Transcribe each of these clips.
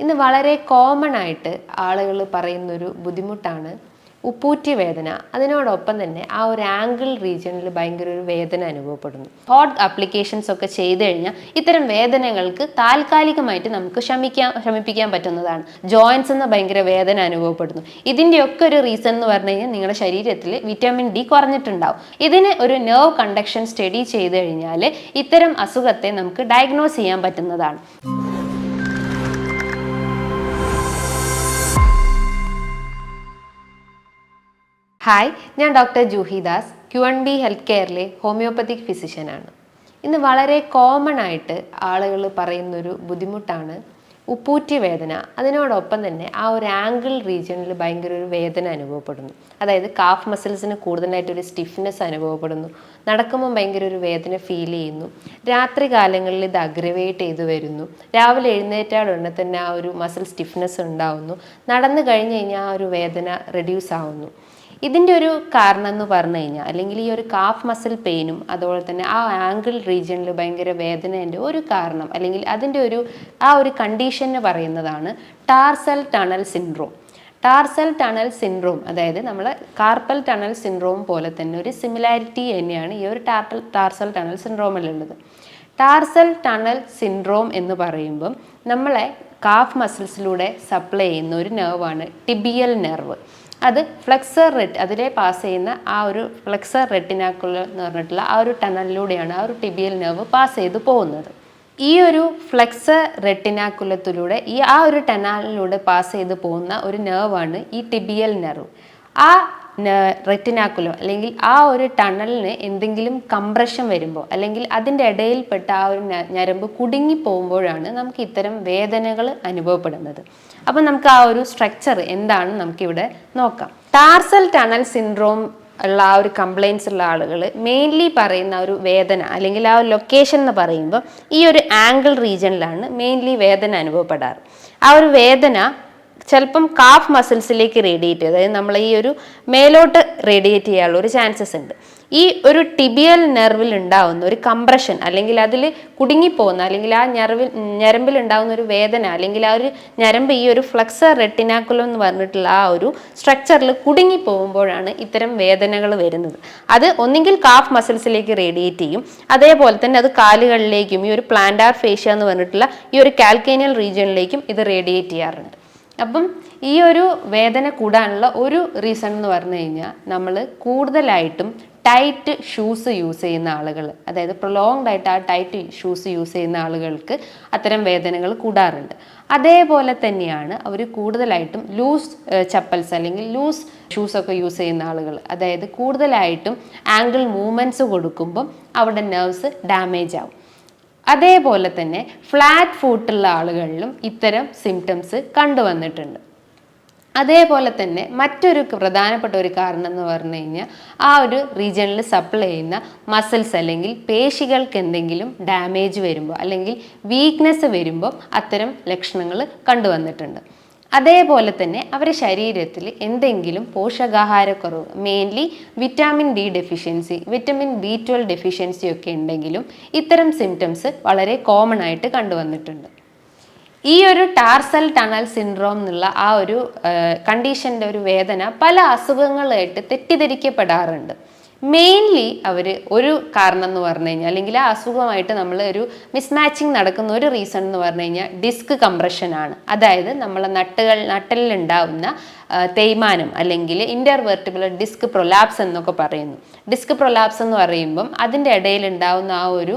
ഇന്ന് വളരെ കോമൺ ആയിട്ട് ആളുകൾ പറയുന്നൊരു ബുദ്ധിമുട്ടാണ് ഉപ്പൂറ്റി വേദന. അതിനോടൊപ്പം തന്നെ ആ ഒരു ആംഗിൾ റീജിയണിൽ ഭയങ്കര ഒരു വേദന അനുഭവപ്പെടുന്നു. ഹോട്ട് അപ്ലിക്കേഷൻസ് ഒക്കെ ചെയ്തു കഴിഞ്ഞാൽ ഇത്തരം വേദനകൾക്ക് താൽക്കാലികമായിട്ട് നമുക്ക് ശമിക്കാൻ ശമിപ്പിക്കാൻ പറ്റുന്നതാണ്. ജോയിൻസ് എന്ന ഭയങ്കര വേദന അനുഭവപ്പെടുന്നു. ഇതിന്റെയൊക്കെ ഒരു റീസൺ എന്ന് പറഞ്ഞു കഴിഞ്ഞാൽ നിങ്ങളുടെ ശരീരത്തിൽ വിറ്റാമിൻ ഡി കുറഞ്ഞിട്ടുണ്ടാവും. ഇതിന് ഒരു നെർവ് കണ്ടക്ഷൻ സ്റ്റഡി ചെയ്തു കഴിഞ്ഞാൽ ഇത്തരം അസുഖത്തെ നമുക്ക് ഡയഗ്നോസ് ചെയ്യാൻ പറ്റുന്നതാണ്. ഹായ് ഞാൻ doctor Juhi Das Q N B health കെയറിലെ homeopathic ഫിസിഷ്യനാണ് ഇന്ന് വളരെ കോമൺ ആയിട്ട് ആളുകൾ പറയുന്നൊരു ബുദ്ധിമുട്ടാണ് ഉപ്പൂറ്റി വേദന. അതിനോടൊപ്പം തന്നെ ആ ഒരു ആംഗിൾ റീജിയണിൽ ഭയങ്കര ഒരു വേദന അനുഭവപ്പെടുന്നു. അതായത് കാഫ് മസിൽസിന് കൂടുതലായിട്ടൊരു സ്റ്റിഫ്നെസ് അനുഭവപ്പെടുന്നു. നടക്കുമ്പോൾ ഭയങ്കര ഒരു വേദന ഫീൽ ചെയ്യുന്നു. രാത്രി കാലങ്ങളിൽ ഇത് അഗ്രവേറ്റ് ചെയ്തു വരുന്നു. രാവിലെ എഴുന്നേറ്റാൽ ഉടനെ തന്നെ ആ ഒരു മസിൽ സ്റ്റിഫ്നെസ് ഉണ്ടാവുന്നു. നടന്നു കഴിഞ്ഞ് കഴിഞ്ഞാൽ ആ ഒരു വേദന റെഡ്യൂസ് ആവുന്നു. ഇതിന്റെ ഒരു കാരണം എന്ന് പറഞ്ഞു കഴിഞ്ഞാൽ അല്ലെങ്കിൽ ഈ ഒരു കാഫ് മസിൽ പെയിനും അതുപോലെ തന്നെ ആ ആംഗിൾ റീജിയണിൽ ഭയങ്കര വേദനേന്റെ ഒരു കാരണം അല്ലെങ്കിൽ അതിന്റെ ഒരു ആ ഒരു കണ്ടീഷന് പറയുന്നതാണ് tarsal tunnel syndrome. Tarsal tunnel syndrome അതായത് നമ്മൾ കാർപ്പൽ ടണൽ സിൻഡ്രോം പോലെ തന്നെ ഒരു സിമിലാരിറ്റി തന്നെയാണ് ഈ ഒരു ടാർട്ടൽ ടാർസൽ ടണൽ സിൻഡ്രോമിലുള്ളത് ടാർസൽ ടണൽ സിൻഡ്രോം എന്ന് പറയുമ്പം നമ്മളെ കാഫ് മസിൽസിലൂടെ സപ്ലൈ ചെയ്യുന്ന ഒരു നെർവാണ് ടിബിയൽ നെർവ് അത് ഫ്ലെക്സർ റെറ്റ് അതിലെ പാസ് ചെയ്യുന്ന ആ ഒരു ഫ്ലെക്സർ റെറ്റിനാക്കുലർ എന്ന് പറഞ്ഞിട്ടുള്ള ആ ഒരു ടണലിലൂടെയാണ് ആ ഒരു ടിബിയൽ നെർവ് പാസ് ചെയ്ത് പോകുന്നത്. ഈ ഒരു ഫ്ലെക്സർ റെറ്റിനാക്കുലത്തിലൂടെ ഈ ആ ഒരു ടണലിലൂടെ പാസ് ചെയ്ത് പോകുന്ന ഒരു നെർവാണ് ഈ ടിബിയൽ നെർവ് ആ റെറ്റിനാക്കുലം അല്ലെങ്കിൽ ആ ഒരു ടണലിന് എന്തെങ്കിലും കംപ്രഷൻ വരുമ്പോൾ അല്ലെങ്കിൽ അതിന്റെ ഇടയിൽപ്പെട്ട ആ ഒരു ഞരമ്പ് കുടുങ്ങി പോകുമ്പോഴാണ് നമുക്ക് ഇത്തരം വേദനകൾ അനുഭവപ്പെടുന്നത്. അപ്പം നമുക്ക് ആ ഒരു സ്ട്രക്ചർ എന്താണ് നമുക്കിവിടെ നോക്കാം. ടാർസൽ ടണൽ സിൻഡ്രോം ഉള്ള ആ ഒരു കംപ്ലയിൻസ് ഉള്ള ആളുകൾ മെയിൻലി പറയുന്ന ഒരു വേദന അല്ലെങ്കിൽ ആ ഒരു ലൊക്കേഷൻ എന്ന് പറയുമ്പോൾ ഈ ഒരു ആംഗിൾ റീജിയനിലാണ് മെയിൻലി വേദന അനുഭവപ്പെടാറ്. ആ ഒരു വേദന ചിലപ്പം കാഫ് മസിൽസിലേക്ക് റേഡിയേറ്റ് അതായത് നമ്മൾ ഈ ഒരു മേലോട്ട് റേഡിയേറ്റ് ചെയ്യാനുള്ള ഒരു ചാൻസസ് ഉണ്ട്. ഈ ഒരു ടിബിയൽ നെർവിൽ ഉണ്ടാവുന്ന ഒരു കംപ്രഷൻ അല്ലെങ്കിൽ അതിൽ കുടുങ്ങിപ്പോകുന്ന അല്ലെങ്കിൽ ആ ഞരവിൽ ഞരമ്പിൽ ഉണ്ടാകുന്ന ഒരു വേദന അല്ലെങ്കിൽ ആ ഒരു ഞരമ്പ് ഈ ഒരു ഫ്ലക്സർ റെട്ടിനാക്കുലം എന്ന് പറഞ്ഞിട്ടുള്ള ആ ഒരു സ്ട്രക്ചറിൽ കുടുങ്ങി പോകുമ്പോഴാണ് ഇത്തരം വേദനകൾ വരുന്നത്. അത് ഒന്നുകിൽ കാഫ് മസിൽസിലേക്ക് റേഡിയേറ്റ് ചെയ്യും. അതേപോലെ തന്നെ അത് കാലുകളിലേക്കും ഈ ഒരു പ്ലാന്റാർ ഫേഷ്യ എന്ന് പറഞ്ഞിട്ടുള്ള ഈ ഒരു കാൽക്കേനിയൽ റീജിയനിലേക്കും ഇത് റേഡിയേറ്റ് ചെയ്യാറുണ്ട്. അപ്പം ഈ ഒരു വേദന കൂടാനുള്ള ഒരു റീസൺ എന്ന് പറഞ്ഞു കഴിഞ്ഞാൽ നമ്മൾ കൂടുതലായിട്ടും ടൈറ്റ് ഷൂസ് യൂസ് ചെയ്യുന്ന ആളുകൾ അതായത് പ്രൊലോങ്ഡ് ആയിട്ട് ആ ടൈറ്റ് ഷൂസ് യൂസ് ചെയ്യുന്ന ആളുകൾക്ക് അത്തരം വേദനകൾ കൂടാറുണ്ട്. അതേപോലെ തന്നെയാണ് അവർ കൂടുതലായിട്ടും ലൂസ് ചപ്പൽസ് അല്ലെങ്കിൽ ലൂസ് ഷൂസൊക്കെ യൂസ് ചെയ്യുന്ന ആളുകൾ. അതായത് കൂടുതലായിട്ടും ആംഗിൾ മൂവ്മെന്റ്സ് കൊടുക്കുമ്പം അവിടെ നെർവ്സ് ഡാമേജ് ആവും. അതേപോലെ തന്നെ ഫ്ലാറ്റ് ഫൂട്ടുള്ള ആളുകളിലും ഇത്തരം സിംറ്റംസ് കണ്ടുവന്നിട്ടുണ്ട്. അതേപോലെ തന്നെ മറ്റൊരു പ്രധാനപ്പെട്ട ഒരു കാരണം എന്ന് പറഞ്ഞു കഴിഞ്ഞാൽ ആ ഒരു റീജിയണിൽ സപ്ലൈ ചെയ്യുന്ന മസിൽസ് അല്ലെങ്കിൽ പേശികൾക്ക് എന്തെങ്കിലും ഡാമേജ് വരുമ്പോൾ അല്ലെങ്കിൽ വീക്ക്നെസ് വരുമ്പോൾ അത്തരം ലക്ഷണങ്ങൾ കണ്ടുവന്നിട്ടുണ്ട്. അതേപോലെ തന്നെ അവരുടെ ശരീരത്തിൽ എന്തെങ്കിലും പോഷകാഹാരക്കുറവ് mainly vitamin D deficiency vitamin B twelve deficiency ഒക്കെ ഉണ്ടെങ്കിലും ഇത്തരം സിംറ്റംസ് വളരെ കോമൺ ആയിട്ട് കണ്ടുവന്നിട്ടുണ്ട്. ഈ ഒരു ടാർസൽ ടണൽ സിൻഡ്രോം എന്നുള്ള ആ ഒരു കണ്ടീഷന്റെ ഒരു വേദന പല അസുഖങ്ങളായിട്ട് തെറ്റിദ്ധരിക്കപ്പെടാറുണ്ട്. മെയിൻലി അവർ ഒരു കാരണം എന്ന് പറഞ്ഞു കഴിഞ്ഞാൽ അല്ലെങ്കിൽ ആ അസുഖമായിട്ട് നമ്മൾ ഒരു മിസ്മാച്ചിങ് നടക്കുന്ന ഒരു റീസൺ എന്ന് പറഞ്ഞു കഴിഞ്ഞാൽ ഡിസ്ക് കംപ്രഷനാണ് അതായത് നമ്മളെ നട്ടുകൾ ആ, തേയ്മാനം അല്ലെങ്കിൽ ഇന്റർവെർട്ടിബുലർ ഡിസ്ക് പ്രൊലാപ്സ് എന്നൊക്കെ പറയുന്നു. ഡിസ്ക് പ്രൊലാപ്സ് എന്ന് പറയുമ്പം അതിന്റെ ഇടയിൽ ഉണ്ടാവുന്ന ആ ഒരു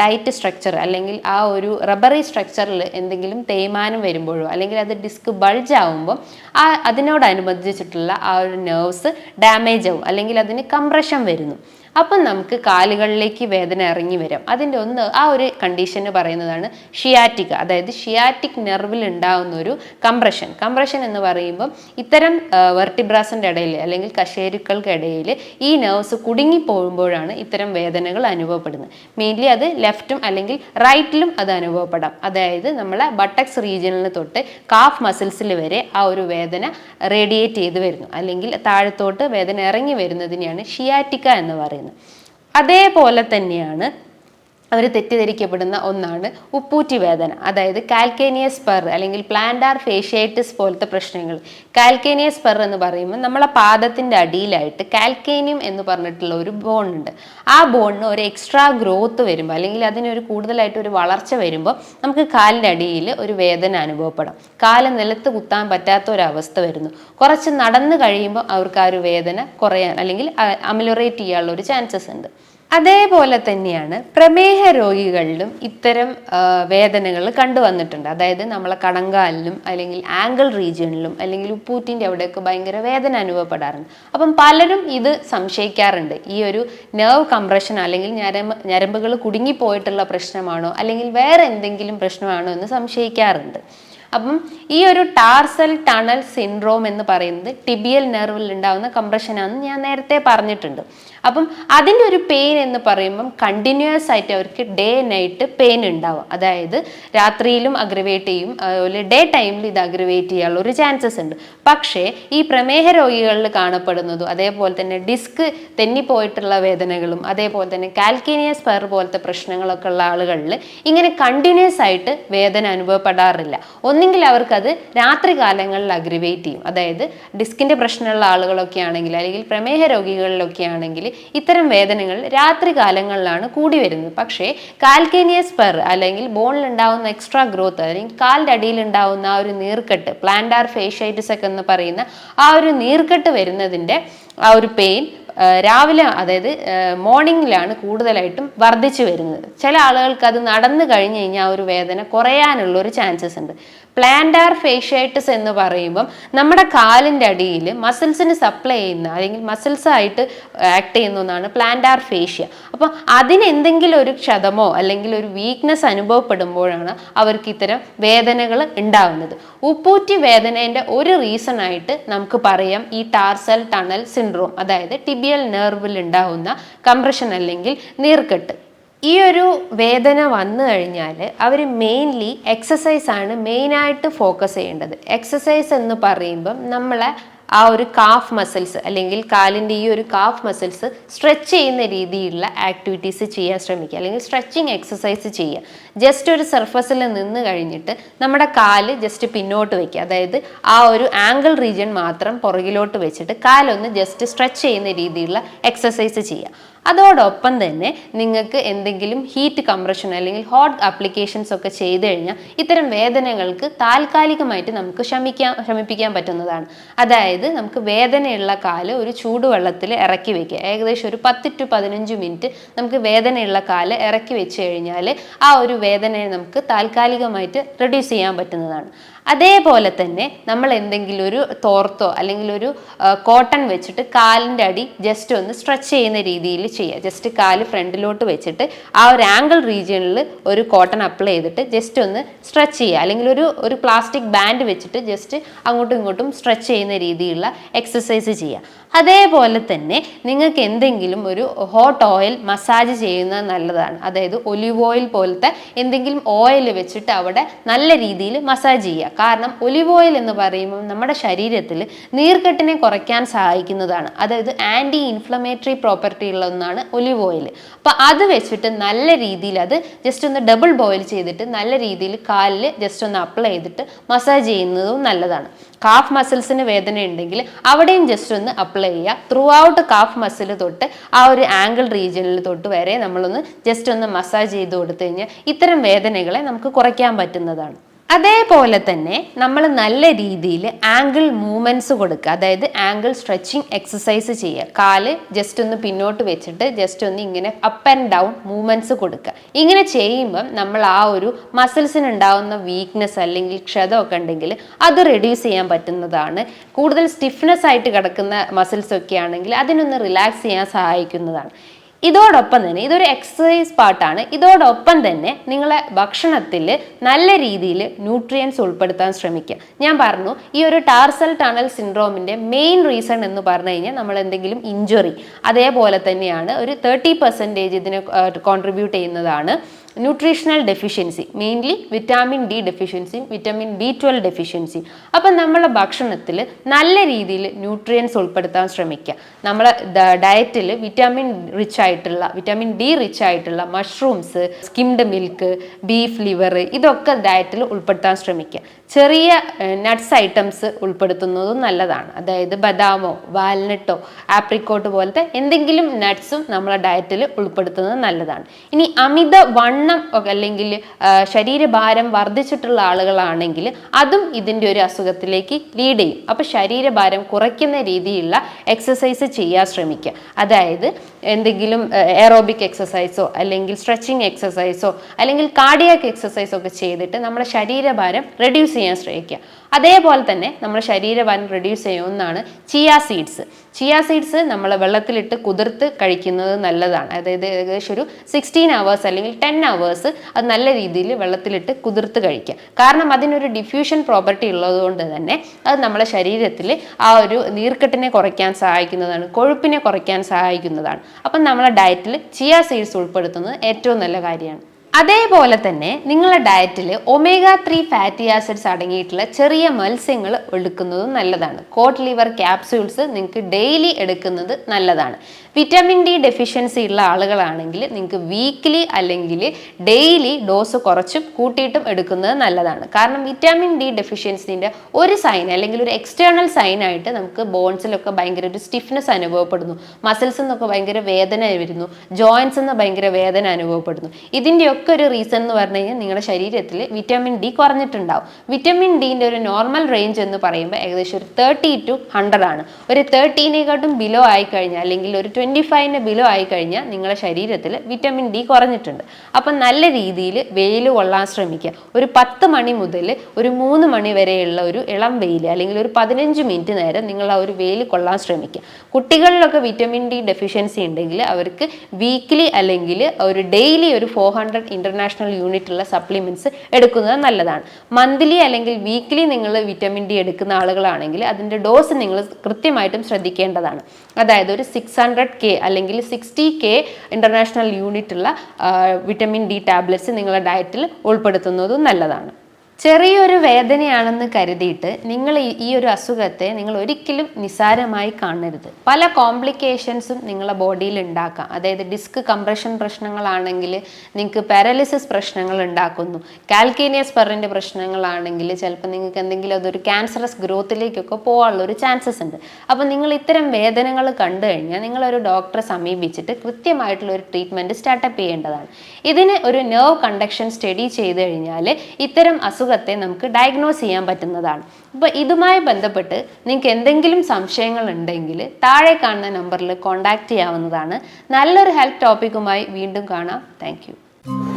ടൈറ്റ് സ്ട്രക്ചർ അല്ലെങ്കിൽ ആ ഒരു റബ്ബറി സ്ട്രക്ചറിൽ എന്തെങ്കിലും തേയ്മാനം വരുമ്പോഴോ അല്ലെങ്കിൽ അത് ഡിസ്ക് ബൾജ് ആവുമ്പോൾ ആ അതിനോടനുബന്ധിച്ചിട്ടുള്ള ആ ഒരു നെർവ്സ് ഡാമേജ് ആവും അല്ലെങ്കിൽ അതിന് കംപ്രഷൻ വരുന്നു. അപ്പം നമുക്ക് കാലുകളിലേക്ക് വേദന ഇറങ്ങി വരാം. അതിന്റെ ഒന്ന് ആ ഒരു കണ്ടീഷന് പറയുന്നതാണ് ഷിയാറ്റിക് അതായത് ഷിയാറ്റിക് നെർവിൽ ഉണ്ടാകുന്ന ഒരു കംപ്രഷൻ കംപ്രഷൻ എന്ന് പറയുമ്പം ഇത്തരം വെർട്ടിബ്രാസിന്റെ ഇടയിൽ അല്ലെങ്കിൽ കശേരുക്കൾക്കിടയിൽ ഈ നെർവ്സ് കുടുങ്ങി പോകുമ്പോഴാണ് ഇത്തരം വേദനകൾ അനുഭവപ്പെടുന്നത്. മെയിൻലി അത് ലെഫ്റ്റും അല്ലെങ്കിൽ റൈറ്റിലും അത് അനുഭവപ്പെടാം. അതായത് നമ്മളെ ബട്ടക്സ് റീജിയനിൽ തൊട്ട് കാഫ് മസിൽസിൽ വരെ ആ ഒരു വേദന റേഡിയേറ്റ് ചെയ്ത് വരുന്നു. അല്ലെങ്കിൽ താഴത്തോട്ട് വേദന ഇറങ്ങി വരുന്നതിനെയാണ് ഷിയാറ്റിക്ക എന്ന് പറയുന്നത്. അതേപോലെ തന്നെയാണ് അവർ തെറ്റിദ്ധരിക്കപ്പെടുന്ന ഒന്നാണ് ഉപ്പൂറ്റി വേദന അതായത് കാൽക്കേനിയസ് പെർ അല്ലെങ്കിൽ പ്ലാന്റാർ ഫേഷ്യേറ്റിസ് പോലത്തെ പ്രശ്നങ്ങൾ. കാൽക്കേനിയസ് പെർ എന്ന് പറയുമ്പോൾ നമ്മളെ പാദത്തിന്റെ അടിയിലായിട്ട് കാൽക്കേനിയം എന്ന് പറഞ്ഞിട്ടുള്ള ഒരു ബോൺ ഉണ്ട്. ആ ബോണിന് ഒരു എക്സ്ട്രാ ഗ്രോത്ത് വരുമ്പോൾ അല്ലെങ്കിൽ അതിനൊരു കൂടുതലായിട്ട് ഒരു വളർച്ച വരുമ്പോൾ നമുക്ക് കാലിന്റെ അടിയിൽ ഒരു വേദന അനുഭവപ്പെടാം. കാൽ നിലത്ത് കുത്താൻ പറ്റാത്ത ഒരു അവസ്ഥ വരുന്നു. കുറച്ച് നടന്നു കഴിയുമ്പോൾ അവർക്ക് ആ ഒരു വേദന കുറയാൻ അല്ലെങ്കിൽ അമിലറേറ്റ് ചെയ്യാനുള്ള ഒരു ചാൻസസ് ഉണ്ട്. അതേപോലെ തന്നെയാണ് പ്രമേഹ രോഗികളിലും ഇത്തരം വേദനകൾ കണ്ടുവന്നിട്ടുണ്ട്. അതായത് നമ്മളെ കണങ്കാലിലും അല്ലെങ്കിൽ ആംഗിൾ റീജിയണിലും അല്ലെങ്കിൽ ഉപ്പൂറ്റിന്റെ അവിടെയൊക്കെ ഭയങ്കര വേദന അനുഭവപ്പെടാറുണ്ട്. അപ്പം പലരും ഇത് സംശയിക്കാറുണ്ട്. ഈ ഒരു നെർവ് കംപ്രഷൻ അല്ലെങ്കിൽ ഞരമ്പ് ഞരമ്പുകൾ കുടുങ്ങിപ്പോയിട്ടുള്ള പ്രശ്നമാണോ അല്ലെങ്കിൽ വേറെ എന്തെങ്കിലും പ്രശ്നമാണോ എന്ന് സംശയിക്കാറുണ്ട്. അപ്പം ഈ ഒരു ടാർസൽ ടണൽ സിൻഡ്രോം എന്ന് പറയുന്നത് ടിബിയൽ നെർവിൽ ഉണ്ടാകുന്ന കംപ്രഷനാണെന്ന് ഞാൻ നേരത്തെ പറഞ്ഞിട്ടുണ്ട്. അപ്പം അതിന്റെ ഒരു പെയിൻ എന്ന് പറയുമ്പം കണ്ടിന്യൂസ് ആയിട്ട് അവർക്ക് ഡേ നൈറ്റ് പെയിൻ ഉണ്ടാവും. അതായത് രാത്രിയിലും അഗ്രവേറ്റ് ചെയ്യും അതുപോലെ ഡേ ടൈമിൽ ഇത് അഗ്രവേറ്റ് ചെയ്യാനുള്ള ഒരു ചാൻസസ് ഉണ്ട്. പക്ഷേ ഈ പ്രമേഹ രോഗികളിൽ കാണപ്പെടുന്നതും അതേപോലെ തന്നെ ഡിസ്ക് തെന്നിപ്പോയിട്ടുള്ള വേദനകളും അതേപോലെ തന്നെ കാൽക്കേനിയസ് പെയർ പോലത്തെ പ്രശ്നങ്ങളൊക്കെ ഉള്ള ആളുകളിൽ ഇങ്ങനെ കണ്ടിന്യൂസ് ആയിട്ട് വേദന അനുഭവപ്പെടാറില്ല. ഒന്നെങ്കിൽ അവർക്കത് രാത്രി കാലങ്ങളിൽ അഗ്രവേറ്റ് ചെയ്യും. അതായത് ഡിസ്കിന്റെ പ്രശ്നമുള്ള ആളുകളൊക്കെ ആണെങ്കിൽ അല്ലെങ്കിൽ പ്രമേഹ രോഗികളിലൊക്കെ ആണെങ്കിൽ ഇത്തരം വേദനകൾ രാത്രി കാലങ്ങളിലാണ് കൂടി വരുന്നത്. പക്ഷേ കാൽക്കേനിയസ് പെർ അല്ലെങ്കിൽ ബോണിൽ ഉണ്ടാവുന്ന എക്സ്ട്രാ ഗ്രോത്ത് അല്ലെങ്കിൽ കാലിന്റെ അടിയിൽ ഉണ്ടാവുന്ന ആ ഒരു നീർക്കെട്ട് പ്ലാന്റാർ ഫേഷ്യൈറ്റിസ് ഒക്കെ എന്ന് പറയുന്ന ആ ഒരു നീർക്കെട്ട് വരുന്നതിന്റെ ആ ഒരു പെയിൻ രാവിലെ അതായത് മോർണിംഗിലാണ് കൂടുതലായിട്ടും വർദ്ധിച്ചു വരുന്നത്. ചില ആളുകൾക്ക് അത് നടന്നു കഴിഞ്ഞ് കഴിഞ്ഞാൽ ആ ഒരു വേദന കുറയാനുള്ള ഒരു ചാൻസസ് ഉണ്ട്. പ്ലാന്റാർ ഫേഷ്യൈറ്റിസ് എന്ന് പറയുമ്പം നമ്മുടെ കാലിന്റെ അടിയിൽ മസിൽസിന് സപ്ലൈ ചെയ്യുന്ന അല്ലെങ്കിൽ മസിൽസ് ആയിട്ട് ആക്ട് ചെയ്യുന്ന ഒന്നാണ് പ്ലാന്റാർ ഫേഷ്യ അപ്പോൾ അതിന് എന്തെങ്കിലും ഒരു ക്ഷതമോ അല്ലെങ്കിൽ ഒരു വീക്ക്നെസ് അനുഭവപ്പെടുമ്പോഴാണ് അവർക്ക് ഇത്തരം വേദനകൾ ഉണ്ടാകുന്നത് ഉപ്പൂറ്റി വേദനേന്റെ ഒരു റീസൺ ആയിട്ട് നമുക്ക് പറയാം ഈ ടാർസൽ ടണൽ സിൻഡ്രോം അതായത് ടിബിയൽ നെർവിൽ ഉണ്ടാകുന്ന കംപ്രഷൻ അല്ലെങ്കിൽ നീർക്കെട്ട്. ഈ ഒരു വേദന വന്നു കഴിഞ്ഞാൽ അവർ മെയിൻലി എക്സസൈസ് ആണ് മെയിനായിട്ട് ഫോക്കസ് ചെയ്യേണ്ടത്. എക്സസൈസ് എന്ന് പറയുമ്പം നമ്മളെ ആ ഒരു കാഫ് മസിൽസ് അല്ലെങ്കിൽ കാലിന്റെ ഈ ഒരു കാഫ് മസിൽസ് സ്ട്രെച്ച് ചെയ്യുന്ന രീതിയിലുള്ള ആക്ടിവിറ്റീസ് ചെയ്യാൻ ശ്രമിക്കുക. അല്ലെങ്കിൽ സ്ട്രെച്ചിങ് എക്സസൈസ് ചെയ്യുക. ജസ്റ്റ് ഒരു സർഫസിൽ നിന്ന് കഴിഞ്ഞിട്ട് നമ്മുടെ കാൽ ജസ്റ്റ് പിന്നോട്ട് വയ്ക്കുക അതായത് ആ ഒരു ആംഗിൾ റീജിയൻ മാത്രം പുറകിലോട്ട് വെച്ചിട്ട് കാലൊന്ന് ജസ്റ്റ് സ്ട്രെച്ച് ചെയ്യുന്ന രീതിയിലുള്ള എക്സസൈസ് ചെയ്യുക. അതോടൊപ്പം തന്നെ നിങ്ങൾക്ക് എന്തെങ്കിലും ഹീറ്റ് കംപ്രഷൻ അല്ലെങ്കിൽ ഹോട്ട് അപ്ലിക്കേഷൻസ് ഒക്കെ ചെയ്തു കഴിഞ്ഞാൽ ഇത്തരം വേദനകൾക്ക് താൽക്കാലികമായിട്ട് നമുക്ക് ശമിക്കാൻ ശമിപ്പിക്കാൻ പറ്റുന്നതാണ്. അതായത് നമുക്ക് വേദനയുള്ള കാൽ ഒരു ചൂടുവെള്ളത്തിൽ ഇറക്കി വെക്കുക. ഏകദേശം ഒരു പത്ത് ടു പതിനഞ്ച് മിനിറ്റ് നമുക്ക് വേദനയുള്ള കാൽ ഇറക്കി വെച്ച് കഴിഞ്ഞാൽ ആ ഒരു വേദനയെ നമുക്ക് താൽക്കാലികമായിട്ട് റെഡ്യൂസ് ചെയ്യാൻ പറ്റുന്നതാണ്. അതേപോലെ തന്നെ നമ്മൾ എന്തെങ്കിലും ഒരു തോർത്തോ അല്ലെങ്കിൽ ഒരു കോട്ടൺ വെച്ചിട്ട് കാലിന്റെ അടി ജസ്റ്റ് ഒന്ന് സ്ട്രെച്ച് ചെയ്യുന്ന രീതിയിൽ ചെയ്യുക ജസ്റ്റ് കാൽ ഫ്രണ്ടിലോട്ട് വെച്ചിട്ട് ആ ഒരു ആംഗിൾ റീജിയണിൽ ഒരു കോട്ടൺ അപ്ലൈ ചെയ്തിട്ട് ജസ്റ്റ് ഒന്ന് സ്ട്രെച്ച് ചെയ്യുക അല്ലെങ്കിൽ ഒരു ഒരു പ്ലാസ്റ്റിക് ബാൻഡ് വെച്ചിട്ട് ജസ്റ്റ് അങ്ങോട്ടും ഇങ്ങോട്ടും സ്ട്രെച്ച് ചെയ്യുന്ന രീതിയിലുള്ള എക്സസൈസ് ചെയ്യുക അതേപോലെ തന്നെ നിങ്ങൾക്ക് എന്തെങ്കിലും ഒരു ഹോട്ട് ഓയിൽ മസാജ് ചെയ്യുന്നത് നല്ലതാണ്. അതായത് ഒലിവ് ഓയിൽ പോലത്തെ എന്തെങ്കിലും ഓയിൽ വെച്ചിട്ട് അവിടെ നല്ല രീതിയിൽ മസാജ് ചെയ്യുക. കാരണം ഒലിവ് ഓയിൽ എന്ന് പറയുമ്പോൾ നമ്മുടെ ശരീരത്തിൽ നീർക്കെട്ടിനെ കുറയ്ക്കാൻ സഹായിക്കുന്നതാണ്. അതായത് ആന്റി ഇൻഫ്ലമേറ്ററി പ്രോപ്പർട്ടി ഉള്ള ഒന്നാണ് ഒലിവ് ഓയിൽ അപ്പോൾ അത് വെച്ചിട്ട് നല്ല രീതിയിൽ അത് ജസ്റ്റ് ഒന്ന് ഡബിൾ ബോയിൽ ചെയ്തിട്ട് നല്ല രീതിയിൽ കാലിൽ ജസ്റ്റ് ഒന്ന് അപ്ലൈ ചെയ്തിട്ട് മസാജ് ചെയ്യുന്നതും നല്ലതാണ്. കാഫ് മസിൽസിന് വേദന ഉണ്ടെങ്കിൽ അവിടെയും ജസ്റ്റ് ഒന്ന് അപ്ലൈ ചെയ്യുക. ത്രൂ ഔട്ട് കാഫ് മസിൽ തൊട്ട് ആ ഒരു ആംഗിൾ റീജിയനിൽ തൊട്ട് വരെ നമ്മളൊന്ന് ജസ്റ്റ് ഒന്ന് മസാജ് ചെയ്ത് കൊടുത്തു കഴിഞ്ഞാൽ ഇത്തരം വേദനകളെ നമുക്ക് കുറയ്ക്കാൻ പറ്റുന്നതാണ്. അതേപോലെ തന്നെ നമ്മൾ നല്ല രീതിയിൽ ആംഗിൾ മൂവ്മെന്റ്സ് കൊടുക്കുക. അതായത് ആംഗിൾ സ്ട്രെച്ചിങ് എക്സസൈസ് ചെയ്യുക. കാൽ ജസ്റ്റ് ഒന്ന് പിന്നോട്ട് വെച്ചിട്ട് ജസ്റ്റ് ഒന്ന് ഇങ്ങനെ അപ്പ് ആൻഡ് ഡൗൺ മൂവ്മെന്റ്സ് കൊടുക്കുക. ഇങ്ങനെ ചെയ്യുമ്പം നമ്മൾ ആ ഒരു മസിൽസിന് ഉണ്ടാകുന്ന വീക്ക്നെസ് അല്ലെങ്കിൽ ക്ഷതമൊക്കെ ഉണ്ടെങ്കിൽ അത് റെഡ്യൂസ് ചെയ്യാൻ പറ്റുന്നതാണ്. കൂടുതൽ സ്റ്റിഫ്നെസ് ആയിട്ട് കിടക്കുന്ന മസിൽസ് ഒക്കെ ആണെങ്കിൽ അതിനൊന്ന് റിലാക്സ് ചെയ്യാൻ സഹായിക്കുന്നതാണ്. ഇതോടൊപ്പം തന്നെ ഇതൊരു എക്സസൈസ് പാർട്ടാണ് ഇതോടൊപ്പം തന്നെ നിങ്ങളെ ഭക്ഷണത്തിൽ നല്ല രീതിയിൽ ന്യൂട്രിയൻസ് ഉൾപ്പെടുത്താൻ ശ്രമിക്കുക. ഞാൻ പറഞ്ഞു ഈ ഒരു ടാർസൽ ടണൽ സിൻഡ്രോമിന്റെ മെയിൻ റീസൺ എന്ന് പറഞ്ഞു കഴിഞ്ഞാൽ നമ്മൾ എന്തെങ്കിലും ഇഞ്ചുറി അതേപോലെ തന്നെയാണ് ഒരു തേർട്ടി പെർസെന്റേജ് ഇതിന് കോൺട്രിബ്യൂട്ട് ചെയ്യുന്നതാണ്. Nutritional deficiency mainly vitamin D ഡെഫിഷ്യൻസിയും vitamin B twelve ഡെഫിഷ്യൻസിയും അപ്പം നമ്മളെ ഭക്ഷണത്തിൽ നല്ല രീതിയിൽ ന്യൂട്രിയൻസ് ഉൾപ്പെടുത്താൻ ശ്രമിക്കുക. നമ്മളെ ഡയറ്റിൽ വിറ്റാമിൻ റിച്ച് ആയിട്ടുള്ള വിറ്റാമിൻ ഡി റിച്ച് ആയിട്ടുള്ള mushrooms skimmed milk beef liver ഇതൊക്കെ ഡയറ്റിൽ ഉൾപ്പെടുത്താൻ ശ്രമിക്കുക. ചെറിയ നട്ട്സ് ഐറ്റംസ് ഉൾപ്പെടുത്തുന്നതും നല്ലതാണ്. അതായത് ബദാമോ വാൽനട്ടോ ആപ്രിക്കോട്ട് പോലത്തെ എന്തെങ്കിലും നട്ട്സും നമ്മളെ ഡയറ്റിൽ ഉൾപ്പെടുത്തുന്നത് നല്ലതാണ്. ഇനി അമിത വണ്ണം അല്ലെങ്കിൽ ശരീരഭാരം വർദ്ധിച്ചിട്ടുള്ള ആളുകളാണെങ്കിൽ അതും ഇതിന്റെ ഒരു അസുഖത്തിലേക്ക് ലീഡ് ചെയ്യും. അപ്പോൾ ശരീരഭാരം കുറയ്ക്കുന്ന രീതിയിലുള്ള എക്സസൈസ് ചെയ്യാൻ ശ്രമിക്കുക. അതായത് എന്തെങ്കിലും എറോബിക് എക്സസൈസോ അല്ലെങ്കിൽ സ്ട്രെച്ചിങ് എക്സസൈസോ അല്ലെങ്കിൽ കാർഡിയാക്ക് എക്സസൈസോ ഒക്കെ ചെയ്തിട്ട് നമ്മുടെ ശരീരഭാരം റെഡ്യൂസ് ചെയ്യാൻ ശ്രമിക്കുക. അതേപോലെ തന്നെ നമ്മുടെ ശരീരഭാരം റെഡ്യൂസ് ചെയ്യുന്നതാണ് ചിയ സീഡ്സ് ചിയ സീഡ്സ് നമ്മൾ വെള്ളത്തിലിട്ട് കുതിർത്ത് കഴിക്കുന്നത് നല്ലതാണ്. അതായത് ഏകദേശം ഒരു സിക്സ്റ്റീൻ അവേഴ്സ് അല്ലെങ്കിൽ ടെൻ അവേഴ്സ് അത് നല്ല രീതിയിൽ വെള്ളത്തിലിട്ട് കുതിർത്ത് കഴിക്കുക. കാരണം അതിനൊരു ഡിഫ്യൂഷൻ പ്രോപ്പർട്ടി ഉള്ളതുകൊണ്ട് തന്നെ അത് നമ്മുടെ ശരീരത്തിൽ ആ ഒരു നീർക്കെട്ടിനെ കുറയ്ക്കാൻ സഹായിക്കുന്നതാണ് കൊഴുപ്പിനെ കുറയ്ക്കാൻ സഹായിക്കുന്നതാണ്. അപ്പം നമ്മളെ ഡയറ്റിൽ ചിയ സീഡ്സ് ഉൾപ്പെടുത്തുന്നത് ഏറ്റവും നല്ല കാര്യമാണ്. അതേപോലെ തന്നെ നിങ്ങളുടെ ഡയറ്റിൽ ഒമേഗ ത്രീ ഫാറ്റി ആസിഡ്സ് അടങ്ങിയിട്ടുള്ള ചെറിയ മത്സ്യങ്ങൾ എടുക്കുന്നതും നല്ലതാണ്. കോട്ട് ലിവർ ക്യാപ്സ്യൂൾസ് നിങ്ങൾക്ക് ഡെയിലി എടുക്കുന്നത് നല്ലതാണ്. വിറ്റാമിൻ ഡി ഡെഫിഷ്യൻസി ഉള്ള ആളുകളാണെങ്കിൽ നിങ്ങൾക്ക് വീക്ക്ലി അല്ലെങ്കിൽ ഡെയിലി ഡോസ് കുറച്ചും കൂട്ടിയിട്ടും എടുക്കുന്നത് നല്ലതാണ്. കാരണം വിറ്റാമിൻ ഡി ഡെഫിഷ്യൻസിന്റെ ഒരു സൈൻ അല്ലെങ്കിൽ ഒരു എക്സ്റ്റേണൽ സൈനായിട്ട് നമുക്ക് ബോൺസിലൊക്കെ ഭയങ്കര ഒരു സ്റ്റിഫ്നെസ് അനുഭവപ്പെടുന്നു. മസിൽസ് എന്നൊക്കെ ഭയങ്കര വേദന വരുന്നു. ജോയിൻസ് എന്ന് ഭയങ്കര വേദന അനുഭവപ്പെടുന്നു. ഇതിന്റെയൊക്കെ ഒരു റീസൺ എന്ന് പറഞ്ഞു കഴിഞ്ഞാൽ നിങ്ങളുടെ ശരീരത്തിൽ വിറ്റാമിൻ ഡി കുറഞ്ഞിട്ടുണ്ടാവും. വിറ്റാമിൻ ഡീന്റെ ഒരു നോർമൽ റേഞ്ച് എന്ന് പറയുമ്പോൾ ഏകദേശം ഒരു തേർട്ടി ടു ഹൺഡ്രഡ് ആണ്. ഒരു തേർട്ടീനെക്കാട്ടും ബിലോ ആയി കഴിഞ്ഞാൽ അല്ലെങ്കിൽ ഒരു ട്വന്റി ഫൈവിന് ബിലോ ആയി കഴിഞ്ഞാൽ നിങ്ങളുടെ ശരീരത്തിൽ വിറ്റമിൻ ഡി കുറഞ്ഞിട്ടുണ്ട്. അപ്പം നല്ല രീതിയിൽ വെയിൽ കൊള്ളാൻ ശ്രമിക്കുക. ഒരു പത്ത് മണി മുതൽ ഒരു മൂന്ന് മണി വരെയുള്ള ഒരു ഇളം വെയിൽ അല്ലെങ്കിൽ ഒരു പതിനഞ്ച് മിനിറ്റ് നേരം നിങ്ങൾ ആ ഒരു വെയിൽ കൊള്ളാൻ ശ്രമിക്കുക. കുട്ടികളിലൊക്കെ വിറ്റമിൻ ഡി ഡെഫിഷ്യൻസി ഉണ്ടെങ്കിൽ അവർക്ക് വീക്ക്ലി അല്ലെങ്കിൽ ഒരു ഡെയിലി ഒരു ഫോർ ഹൺഡ്രഡ് ഇന്റർനാഷണൽ യൂണിറ്റ് ഉള്ള സപ്ലിമെന്റ്സ് എടുക്കുന്നത് നല്ലതാണ്. മന്ത്ലി അല്ലെങ്കിൽ വീക്ക്ലി നിങ്ങൾ വിറ്റമിൻ ഡി എടുക്കുന്ന ആളുകളാണെങ്കിൽ അതിന്റെ ഡോസ് നിങ്ങൾ കൃത്യമായിട്ടും ശ്രദ്ധിക്കേണ്ടതാണ്. അതായത് ഒരു സിക്സ് ഹൺഡ്രഡ് കെ അല്ലെങ്കിൽ സിക്സ്റ്റി കെ ഇന്റർനാഷണൽ യൂണിറ്റ് ഉള്ള വിറ്റമിൻ ഡി ടാബ്ലറ്റ്സ് നിങ്ങളുടെ ഡയറ്റിൽ ഉൾപ്പെടുത്തുന്നതും നല്ലതാണ്. ചെറിയൊരു വേദനയാണെന്ന് കരുതിയിട്ട് നിങ്ങൾ ഈ- ഒരു അസുഖത്തെ നിങ്ങൾ ഒരിക്കലും നിസാരമായി കാണരുത്. പല കോംപ്ലിക്കേഷൻസും നിങ്ങളെ ബോഡിയിൽ ഉണ്ടാക്കാം. അതായത് ഡിസ്ക് കംപ്രഷൻ പ്രശ്നങ്ങളാണെങ്കിൽ നിങ്ങൾക്ക് പാരലിസിസ് പ്രശ്നങ്ങൾ ഉണ്ടാക്കുന്നു. കാൽക്കീനിയസ് പെറിന്റെ പ്രശ്നങ്ങളാണെങ്കിൽ ചിലപ്പോൾ നിങ്ങൾക്ക് എന്തെങ്കിലും അതൊരു ക്യാൻസറസ് ഗ്രോത്തിലേക്കൊക്കെ പോകാനുള്ള ഒരു ചാൻസസ് ഉണ്ട്. അപ്പോൾ നിങ്ങൾ ഇത്തരം വേദനകൾ കണ്ടു കഴിഞ്ഞാൽ നിങ്ങളൊരു ഡോക്ടറെ സമീപിച്ചിട്ട് കൃത്യമായിട്ടുള്ള ഒരു ട്രീറ്റ്മെന്റ് സ്റ്റാർട്ടപ്പ് ചെയ്യേണ്ടതാണ്. ഇതിന് ഒരു നെർവ് കണ്ടക്ഷൻ സ്റ്റഡി ചെയ്ത് കഴിഞ്ഞാൽ ഇത്തരം അസുഖത്തെ നമുക്ക് ഡയഗ്നോസ് ചെയ്യാൻ പറ്റുന്നതാണ്. അപ്പോൾ ഇതുമായി ബന്ധപ്പെട്ട് നിങ്ങൾക്ക് എന്തെങ്കിലും സംശയങ്ങൾ ഉണ്ടെങ്കിൽ താഴെ കാണുന്ന നമ്പറിൽ കോൺടാക്റ്റ് ചെയ്യാവുന്നതാണ്. നല്ലൊരു ഹെൽത്ത് ടോപ്പിക്കുമായി വീണ്ടും കാണാം. താങ്ക്